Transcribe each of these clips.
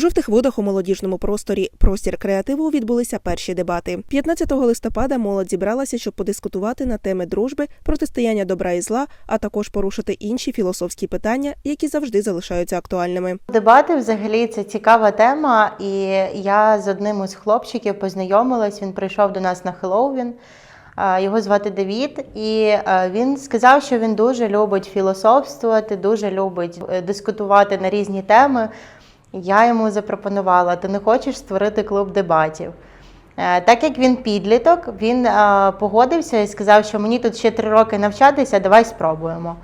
У жовтих водах у молодіжному просторі простір креативу відбулися перші дебати. 15 листопада молодь зібралася, щоб подискутувати на теми дружби, протистояння добра і зла, а також порушити інші філософські питання, які завжди залишаються актуальними. Дебати взагалі це цікава тема, і я з одним із хлопчиків познайомилась. Він прийшов до нас на Хеллоуін. Його звати Давід, і він сказав, що він дуже любить філософствувати, дуже любить е, дискутувати на різні теми. Я йому запропонувала: ти не хочеш створити клуб дебатів? Е, Так як він підліток, він е, погодився і сказав, що мені тут ще три роки навчатися, давай спробуємо.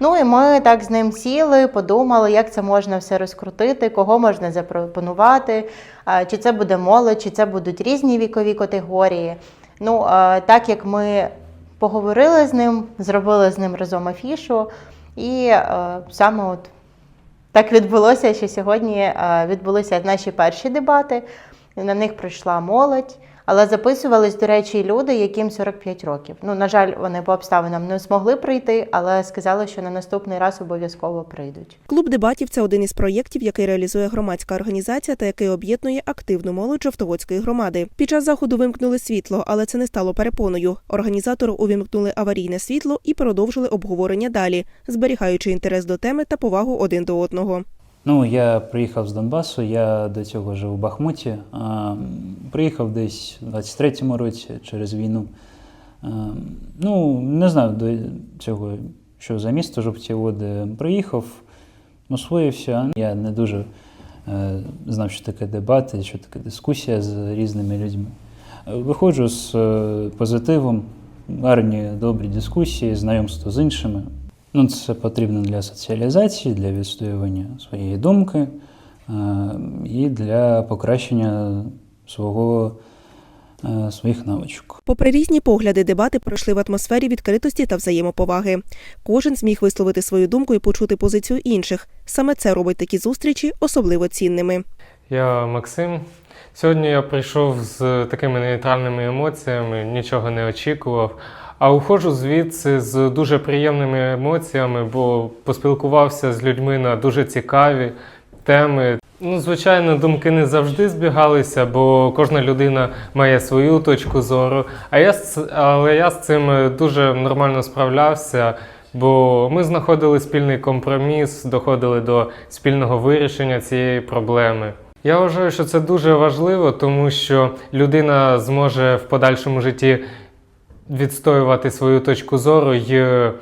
Ну і ми так з ним сіли, подумали, як це можна все розкрутити, кого можна запропонувати, е, чи це буде молодь, чи це будуть різні вікові категорії. Ну, так як ми поговорили з ним, зробили з ним разом афішу, і саме от так відбулося, що сьогодні е, відбулися наші перші дебати. На них прийшла молодь, але записувались, до речі, люди, яким 45 років. Ну, на жаль, вони по обставинам не змогли прийти, але сказали, що на наступний раз обов'язково прийдуть. Клуб дебатів це один із проєктів, який реалізує громадська організація та який об'єднує активну молодь Жовтоводської громади. Під час заходу вимкнули світло, але це не стало перепоною. Організатори увімкнули аварійне світло і продовжили обговорення далі, зберігаючи інтерес до теми та повагу один до одного. Ну, я приїхав з Донбасу, я до цього жив у Бахмуті. Приїхав десь у 23-му році через війну. Ну, не знаю до цього, що за місто жовті води. Приїхав, освоївся. Я не дуже е, знав, що таке дебати, що таке дискусія з різними людьми. Виходжу з е, позитивом, гарні добрі дискусії, знайомство з іншими. Ну, це потрібно для соціалізації, для відстоювання своєї думки е, і для покращення свого, е, своїх навичок. Попри різні погляди, дебати пройшли в атмосфері відкритості та взаємоповаги. Кожен зміг висловити свою думку і почути позицію інших. Саме це робить такі зустрічі особливо цінними. Я Максим. Сьогодні я прийшов з такими нейтральними емоціями, нічого не очікував. А уходжу звідси з дуже приємними емоціями, бо поспілкувався з людьми на дуже цікаві теми. Ну, звичайно, думки не завжди збігалися, бо кожна людина має свою точку зору. А я але я з цим дуже нормально справлявся, бо ми знаходили спільний компроміс, доходили до спільного вирішення цієї проблеми. Я вважаю, що це дуже важливо, тому що людина зможе в подальшому житті відстоювати свою точку зору і е,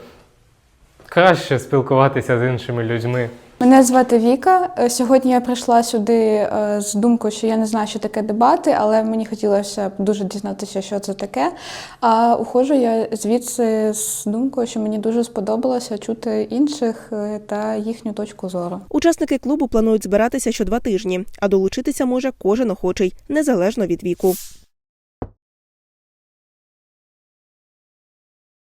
краще спілкуватися з іншими людьми. Мене звати Віка. Е, Сьогодні я прийшла сюди е, з думкою, що я не знаю, що таке дебати, але мені хотілося б дуже дізнатися, що це таке. А уходжу я звідси з думкою, що мені дуже сподобалося чути інших е, та їхню точку зору. Учасники клубу планують збиратися що два тижні, а долучитися може кожен охочий, незалежно від віку.